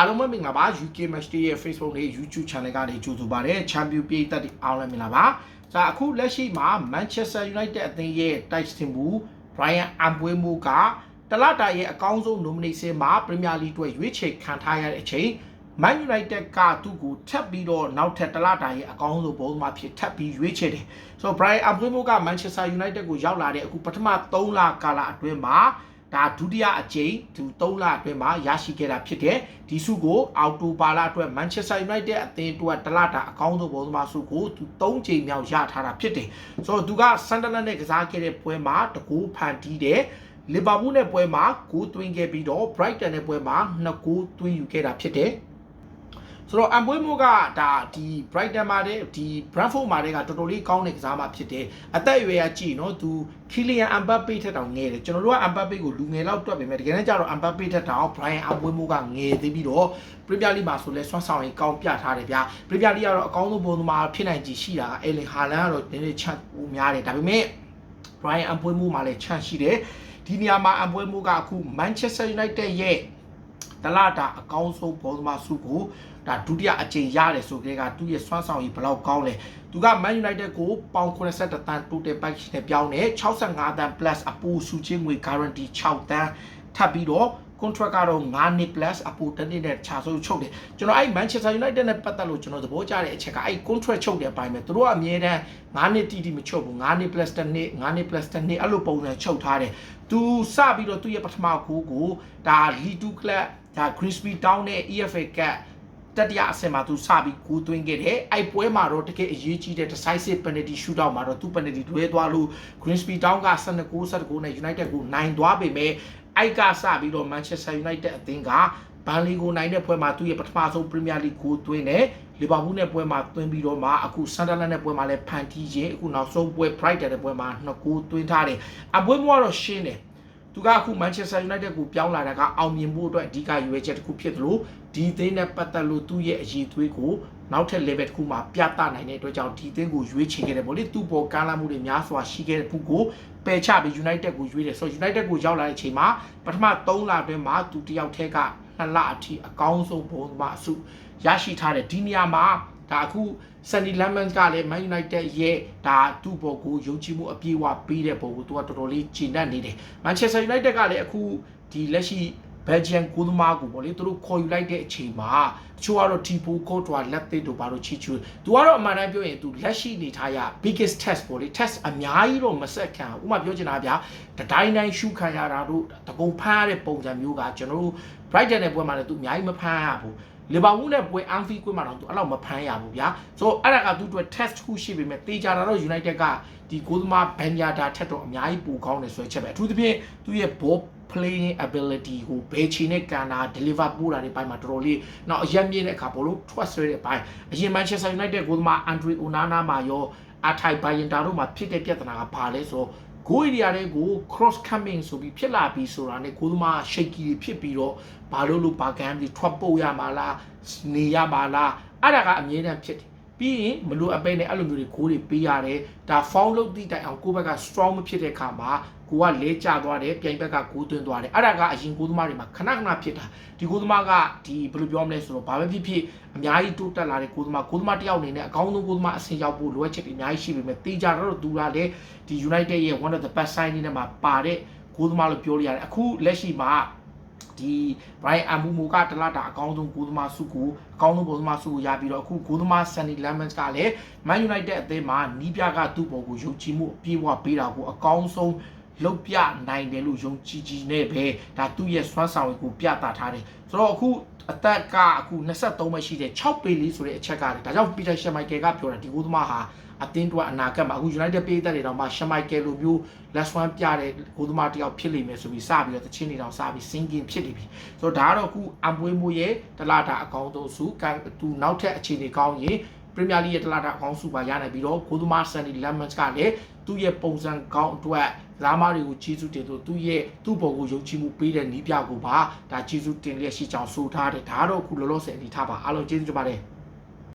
အားလုံးပဲမင်္ဂလာပါ UK Match Day ရဲ့ Facebook နဲ့ YouTube Channel ကနေကြိုဆိုပါရစေ။ Champion ပြည်သက်တွေအားလုံးမင်္ဂလာပါ။자အခုလက်ရှိမှာ Manchester United အသင်းရဲ့ တိုက်တင်မှု Brian Ambeumo ကတလတာရဲ့အကောင်းဆုံး nomination မှာ Premier League အတွက်ရွေးချယ်ခံထားရတဲ့အချိန် Man United ကသူ့ကိုထပ်ပြီးတော့နောက်ထပ်တလတာရဲ့အကောင်းဆုံးဘုံမှာဖြစ်ထပ်ပြီးရွေးချယ်တယ်။ဆိုတော့ Brian Ambeumo က Manchester United ကိုရောက်လာတဲ့အခုပထမ3လကာလအတွင်းမှာ ဒါဒုတိယအကြိမ်သူ3လအတွင်းမှာရရှိခဲ့တာဖြစ်တယ်ဒီစုကိုအော်တိုပါလာအတွက် Manchester United အသင်းအတွက်တလတာအကောင်းဆုံးပုံသမားစုကိုသူ3ကြိမ်မြောက်ရထားတာဖြစ်တယ်ဆိုတော့သူက Sunderland နဲ့ကစားခဲ့တဲ့ပွဲမှာတကူဖန်တီးတယ်လီဗာပူးနဲ့ပွဲမှာဂိုးသွင်းခဲ့ပြီးတော့ Brighton နဲ့ပွဲမှာ2ဂိုးသွင်းယူခဲ့တာဖြစ်တယ် ဆိုတော့အမ်ပွေးမိုးကဒါဒီ Brighton မှာတဲ့ဒီ Brentford မှာတဲ့ကတော်တော်လေးကောင်းတဲ့ကစားမှဖြစ်တယ်အသက်အရွယ်ကကြည့်နော်သူ Kylian Mbappe ထက်တောင်ငယ်တယ်ကျွန်တော်တို့က Mbappe ကိုလူငယ်လောက်တွက်ပေမဲ့တကယ်တမ်းကျတော့ Mbappe ထက်တောင် Brian အမ်ပွေးမိုးကငယ်သေးပြီးတော့ Premier League မှာဆိုလဲစွမ်းဆောင်ရင်ကောင်းပြထားတယ်ဗျာ Premier League ကတော့အကောင်းဆုံးပုံသမားဖြစ်နိုင်ကြရှိတာက Erling Haaland ကတော့နည်းနည်းချန်ပူများတယ်ဒါပေမဲ့ Brian အမ်ပွေးမိုးမှာလည်းချန်ရှိတယ်ဒီနေရာမှာအမ်ပွေးမိုးကအခု Manchester United ရဲ့ တလာတာအကောင်းဆုံးဘောသမားစုကိုဒါဒုတိယအကြိမ်ရတယ်ဆိုကြတဲ့ကသူ့ရဲ့စွမ်းဆောင်ရည်ဘယ်လောက်ကောင်းလဲသူက Man United ကိုပေါင်80တန် total package နဲ့ပြောင်းတယ်65တန် plus အပူစုချင်းငွေ guarantee 6တန်ထပ်ပြီးတော့ contract ကတော့9နှစ် plus အပူတစ်နှစ်နဲ့ခြာဆိုချုပ်တယ်ကျွန်တော်အဲ့ Manchester United နဲ့ပတ်သက်လို့ကျွန်တော်သဘောကျတဲ့အချက်ကအဲ့ contract ချုပ်တဲ့အပိုင်းပဲသူတို့ကအမြဲတမ်း9နှစ်တီတီမချုပ်ဘူး9နှစ် plus တစ်နှစ်9နှစ် plus တစ်နှစ်အဲ့လိုပုံစံချုပ်ထားတယ်သူစပြီးတော့သူ့ရဲ့ပထမကိုကိုဒါ League 2 club ဒါ Grimsby Town နဲ့ EFA Cup တတိယအဆင့်မှာသူစပြီးကူးသွင်းခဲ့တယ်။အဲ့ပွဲမှာတော့တကယ်အရေးကြီးတဲ့ decisive penalty shootout မှာတော့သူ penalty တွဲသွားလို့ Grimsby Town က19-19နဲ့ United ကိုနိုင်သွားပေမဲ့အိုက်ကစပြီးတော့ Manchester United အသင်းကဘန်လီကိုနိုင်တဲ့ပွဲမှာသူ့ရဲ့ပထမဆုံး Premier League ကိုသွင်းတယ်။လီဗာပူးနဲ့ပွဲမှာသွင်းပြီးတော့မှအခု Sunderland နဲ့ပွဲမှာလည်းဖန်တီးခြင်းအခုနောက်ဆုံးပွဲ Brighton နဲ့ပွဲမှာ2ဂိုးသွင်းထားတယ်။အပွဲမကတော့ရှင်းတယ်။ သူကအခု Manchester United ကိုပြောင်းလာတာကအောင်မြင်ဖို့အတွက်အဓိကရွေးချက်တစ်ခုဖြစ်သလိုဒီသင်းနဲ့ပတ်သက်လို့သူ့ရဲ့အရေးသွေးကိုနောက်ထပ် level တစ်ခုမှာပြသနိုင်တဲ့အတွက်ကြောင့်ဒီသင်းကိုရွေးချယ်ခဲ့တယ်ဗောလေသူ့ပေါ်ကမ်းလှမ်းမှုတွေများစွာရှိခဲ့တဲ့ผู้ကိုပယ်ချပြီး United ကိုရွေးတယ်ဆိုတော့ United ကိုရောက်လာတဲ့အချိန်မှာပထမ3လအတွင်းမှာသူတယောက်တည်းက2လအထိအကောင်းဆုံးဘုံမှာအစုရရှိထားတယ်ဒီနေရာမှာ ဒါအခု Sunny Lemons ကလည်း Man United ရဲ့ဒါသူ့ဘောကိုယုံကြည်မှုအပြည့်အဝပေးတဲ့ပုံကိုသူကတော်တော်လေးကျဉ်တတ်နေတယ် Manchester United ကလည်းအခုဒီလက်ရှိဘယ်ဂျီယန်ကိုသမားကိုပေါ့လေသူတို့ခေါ်ယူလိုက်တဲ့အချိန်မှာတချို့ကတော့တီပိုကော့တွာလက်သစ်တို့ဘာလို့ချီချူသူကတော့အမှန်တမ်းပြောရင်သူလက်ရှိနေထားရ biggest test ပေါ့လေ test အများကြီးတော့မဆက်ခံဥပမာပြောချင်တာဗျာတတိုင်းတိုင်းရှုခံရတာတို့တကုံဖမ်းရတဲ့ပုံစံမျိုးကကျွန်တော်တို့ Brighton နဲ့ပွဲမှာလည်းသူအများကြီးမဖမ်းရဘူး လီဗာပူးနဲ့ပွဲအန်ဖီကွင်းမှာတော့သူအဲ့လောက်မဖမ်းရဘူးဗျာဆိုတော့အဲ့ဒါကသူ့အတွက် test တစ်ခုရှိပေမဲ့တေချာတာတော့ United ကဒီကိုသမားဘန်ယာတာထက်တော့အများကြီးပိုကောင်းတယ်ဆိုတဲ့ချက်ပဲအထူးသဖြင့်သူ့ရဲ့ ball playing ability ကိုဘယ်ချီနဲ့ကန်တာ deliver ပို့တာတွေပိုင်းမှာတော်တော်လေးနောက်အရက်မြင့်တဲ့အခါဘောလုံး trust ဆွဲတဲ့အပိုင်းအရင် Manchester United ကိုသမား Andre Onana မှာရောအထိုင်ဘိုင်ယန်တာတို့မှာဖြစ်တဲ့ပြဿနာကဘာလဲဆိုတော့ goal area တွေကို cross coming ဆိုပြီးဖြစ်လာပြီးဆိုတာနဲ့ကိုသမား shaky တွေဖြစ်ပြီးတော့ဘာလို့လို့ဘာကမ်းပြီး trap ပို့ရမှာလားနေရမှာလားအဲ့ဒါကအမြဲတမ်းဖြစ်တယ် ပြီးရင်မလို့အပိနဲ့အဲ့လိုမျိုးတွေဂိုးတွေပေးရတယ်ဒါ foul လုပ်သည့်တိုင်အောင်ကိုယ့်ဘက်က strong မဖြစ်တဲ့ခါမှာကိုကလဲကျသွားတယ်ပြိုင်ဘက်ကဂိုးသွင်းသွားတယ်အဲ့ဒါကအရင်ဂိုးသမားတွေမှာခဏခဏဖြစ်တာဒီဂိုးသမားကဒီဘယ်လိုပြောမလဲဆိုတော့ဘာပဲဖြစ်ဖြစ်အများကြီးတိုးတက်လာတဲ့ဂိုးသမားဂိုးသမားတယောက်အနေနဲ့အကောင်းဆုံးဂိုးသမားအဆင့်ရောက်ဖို့လိုအပ်ချက်တွေအများကြီးရှိပေမဲ့တေးကြတော့သူကလည်းဒီ United ရဲ့ one of the best sign တွေမှာပါတဲ့ဂိုးသမားလို့ပြောလို့ရတယ်အခုလက်ရှိမှာ ဒီ Brian Amumu ကတလတာအကောင်းဆုံးဂိုးသမားစုကိုအကောင်းဆုံးဂိုးသမားစုကိုရပြီးတော့အခုဂိုးသမား Sunny Lemons ကလည်း Man United အသင်းမှာနီးပြကသူ့ဘောကိုယုံကြည်မှုအပြည့်အဝပေးတာကိုအကောင်းဆုံး လောက်ပြနိုင်တယ်လို့ယုံကြည်ကြည်နဲ့ပဲဒါသူ့ရဲ့စွမ်းဆောင်ရည်ကိုပြသထားတယ်ဆိုတော့အခုအသက်ကအခု23ပဲရှိတယ်6ပေလေးဆိုတဲ့အချက်ကလေဒါကြောင့် Peter Schmeichel ကပြောတာဒီဂိုးသမားဟာအသင်းတို့အနာဂတ်မှာအခု United ပြည်သက်တွေတော့မှ Schmeichel လိုမျိုး last one ပြတဲ့ဂိုးသမားတယောက်ဖြစ်လိမ့်မယ်ဆိုပြီးစပြီးတော့တချင်းနေတောင်စပြီး singing ဖြစ်နေပြီဆိုတော့ဒါကတော့အခုအမွေးမိုးရဲ့တလာတာအကောင်းဆုံးစုကန်သူနောက်ထပ်အခြေအနေကောင်းရင် Premier League ရဲ့တလာတာအကောင်းစုပါရနိုင်ပြီးတော့ဂိုးသမား Sandy Lemons ကလည်း သူ့ရဲ့ပုံစံကောင်းအတွက်လာမတွေကိုကြီးစုတင်လို့သူ့ရဲ့သူ့ပုံကိုယုံကြည်မှုပေးတဲ့နီးပြကိုပါဒါကြီးစုတင်လျက်ရှိကြောင်းဆိုထားတယ်ဒါကတော့အခုလောလောဆယ်အနေထားပါအားလုံးကျေးဇူးတင်ပါတယ်